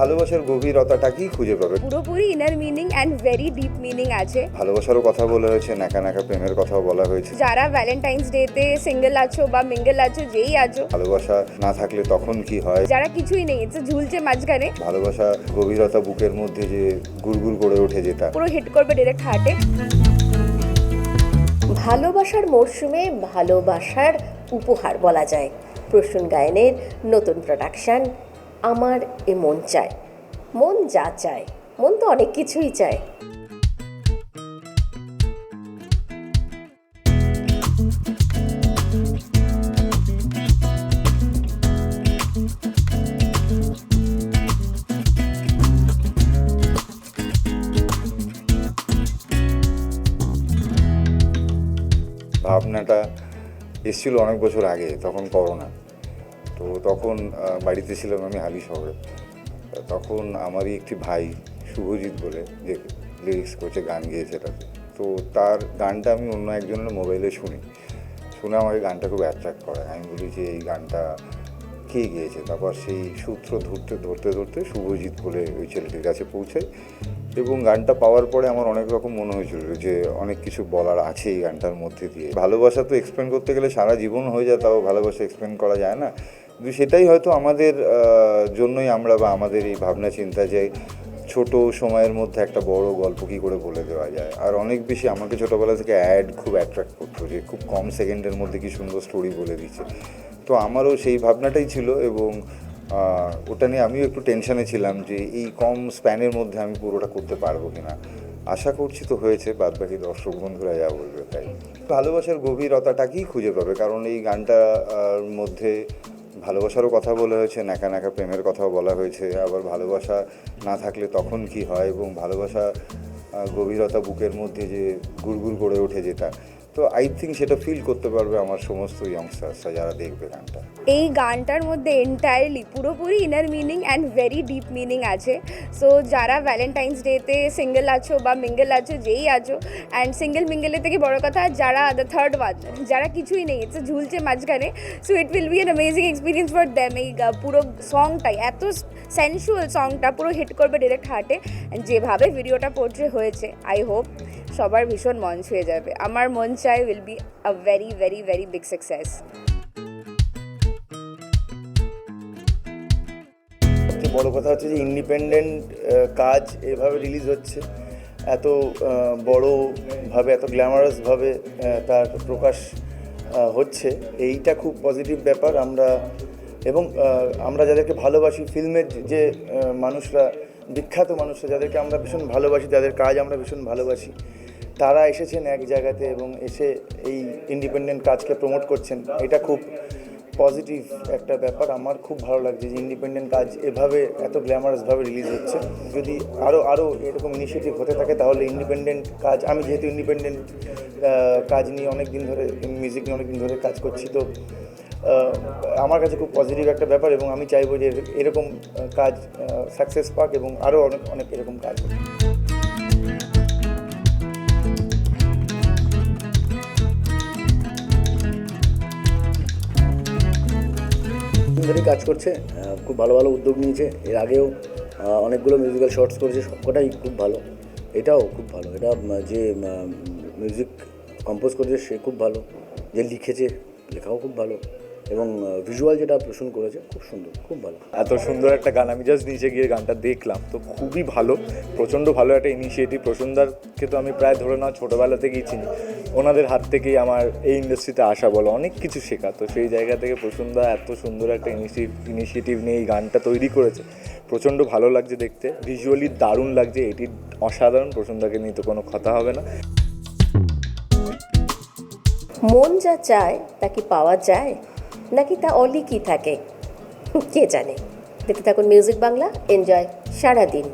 ভালোবাসার গভীরতাটাকেই খুঁজে পাবে? পুরোপুরি inner meaning and very deep meaning আছে। ভালোবাসারও কথা বলা হয়েছে নাকা নাকা প্রেমের কথাও বলা হয়েছে। যারা ভ্যালেন্টাইন্স ডেতে সিঙ্গেল আছো বা মিঙ্গেল আছো যেই আছো। ভালোবাসা না থাকলে তখন কি হয়? যারা কিছুই নেই এটা ঝুলছে মাঝখানে। ভালোবাসা গভীরতা বুকের মধ্যে যে গুড়গুড় করে ওঠে যেটা। পুরো হিট করবে ডিরেক্ট হার্টে ভালোবাসার মরশুমে ভালোবাসার উপহার বলা যায়। প্রসূন গায়নের নতুন প্রোডাকশন আমার এ মন চায়। মন যা চায়, মন তো অনেক কিছুই চায়। ভাবনাটা এসেছিল অনেক বছর আগে, তখন করোনা। তো তখন বাড়িতে ছিলাম আমি হালি শহরে। তখন আমারই একটি ভাই শুভজিৎ বলে, যে লিরিক্স করছে, গান গেয়েছে তাতে। তো তার গানটা আমি অন্য একজনের মোবাইলে শুনি। শুনে আমাকে গানটা খুব অ্যাট্রাক্ট করে। আমি বলি যে, এই গানটা কে গিয়েছে? তারপর সেই সূত্র ধরতে ধরতে ধরতে শুভজিৎ বলে ওই ছেলেটির কাছে পৌঁছাই। এবং গানটা পাওয়ার পরে আমার অনেক রকম মনে হয়েছিল যে, অনেক কিছু বলার আছে এই গানটার মধ্যে দিয়ে। ভালোবাসা তো এক্সপ্লেন করতে গেলে সারা জীবন হয়ে যায়, তাও ভালোবাসা এক্সপ্লেন করা যায় না। কিন্তু সেটাই হয়তো আমাদের জন্যই আমরা বা আমাদের এই ভাবনা চিন্তা যে ছোট সময়ের মধ্যে একটা বড় গল্প কী করে বলে দেওয়া যায়। আর অনেক বেশি আমাকে ছোটোবেলা থেকে অ্যাড খুব অ্যাট্রাক্ট করতো যে খুব কম সেকেন্ডের মধ্যে কি সুন্দর স্টোরি বলে দিচ্ছে। তো আমারও সেই ভাবনাটাই ছিল এবং ওটা নিয়ে আমিও একটু টেনশানে ছিলাম যে এই কম স্প্যানের মধ্যে আমি পুরোটা করতে পারব কিনা। আশা করছি তো হয়েছে বাদ বাকি দর্শক বন্ধুরা যা বলবে তাই। ভালোবাসার গভীরতাটাকেই খুঁজে পাবে? কারণ এই গানটার মধ্যে ভালোবাসারও কথা বলা হয়েছে নাকা নাকা প্রেমের কথাও বলা হয়েছে। আবার ভালোবাসা না থাকলে তখন কি হয়? এবং ভালোবাসা গভীরতা বুকের মধ্যে যে গুড়গুড় করে ওঠে যেটা তো আই থিঙ্ক সেটা ফিল করতে পারবে আমার সমস্ত ইয়ংস্টার্সরা যারা দেখবে গানটা। এই গানটার মধ্যে এন্টায়ারলি পুরোপুরি inner meaning and very deep meaning আছে। সো যারা ভ্যালেন্টাইন্স ডেতে সিঙ্গেল আছো বা মিঙ্গেল আছো, যেই আছো অ্যান্ড সিঙ্গেল মিঙ্গেলের থেকে বড় কথা, যারা দ্য থার্ড ওয়ান যারা কিছুই নেই ইটস ঝুলছে মাঝখানে। So it will be an amazing experience for them এই পুরো সংটাই এত সেন্সুয়াল সংটা পুরো হিট করবে ডিরেক্ট হার্টে যেভাবে ভিডিওটা পোর্ট্রে হয়েছে আই হোপ সবার ভীষণ মন ছুঁয়ে যাবে। আমার মন চাই will be a very very very big success বড় কথা হচ্ছে যে ইন্ডিপেন্ডেন্ট কাজ এভাবে রিলিজ হচ্ছে। এত বড়ভাবে এত গ্ল্যামারাসভাবে তার প্রকাশ হচ্ছে। এইটা খুব পজিটিভ ব্যাপার। আমরা, এবং আমরা যাদেরকে ভালোবাসি ফিল্মের যে মানুষরা বিখ্যাত মানুষরা যাদেরকে আমরা ভীষণ ভালোবাসি, যাদের কাজ আমরা ভীষণ ভালোবাসি, তারা এসেছেন এক জায়গাতে এবং এসে এই ইন্ডিপেন্ডেন্ট কাজকে প্রমোট করছেন। এটা খুব পজিটিভ একটা ব্যাপার। আমার খুব ভালো লাগছে যে ইন্ডিপেন্ডেন্ট কাজ এভাবে এত গ্ল্যামারাসভাবে রিলিজ হচ্ছে। যদি আরও আরও এরকম ইনিশিয়েটিভ হতে থাকে, তাহলে ইন্ডিপেন্ডেন্ট কাজ, আমি যেহেতু ইন্ডিপেন্ডেন্ট কাজ নিয়ে অনেক দিন ধরে মিউজিক নিয়ে অনেক দিন ধরে কাজ করছি, তো আমার কাছে খুব পজিটিভ একটা ব্যাপার এবং আমি চাইব যে এরকম কাজ সাকসেস পাক এবং আরও অনেক অনেক এরকম কাজ হোক। কাজ করছে খুব ভালো ভালো উদ্যোগ নিয়েছে। এর আগেও অনেকগুলো মিউজিক্যাল শর্টস করেছে, সবকটাই খুব ভালো। এটাও খুব ভালো। এটা যে মিউজিক কম্পোজ করেছে, সে খুব ভালো। যে লিখেছে, লেখাও খুব ভালো। এবং ভিজুয়াল যেটা প্রসূন করেছে খুব সুন্দর খুব ভালো। এত সুন্দর একটা গান আমি জাস্ট নিচে গিয়ে গানটা দেখলাম তো খুবই ভালো প্রচণ্ড ভালো একটা ইনিশিয়েটিভ প্রসূনদারকে তো আমি প্রায় ধরে নাও ছোটোবেলা থেকেই চিনি। ওনাদের হাত থেকেই আমার এই ইন্ডাস্ট্রিতে আসা বলো অনেক কিছু শেখা। তো সেই জায়গা থেকে প্রসূনদা এত সুন্দর একটা ইনিশিয়েটিভ নিয়ে এই গানটা তৈরি করেছে। প্রচণ্ড ভালো লাগছে দেখতে ভিজুয়ালি দারুণ লাগছে এটি অসাধারণ প্রসূনদাকে নিয়ে তো কোনো কথা হবে না। মন যা চায় তা কি পাওয়া যায়? নাকি তা অলিকি থাকে? কে জানে? দেখতে থাকুন মিউজিক বাংলা এনজয় সারাদিন।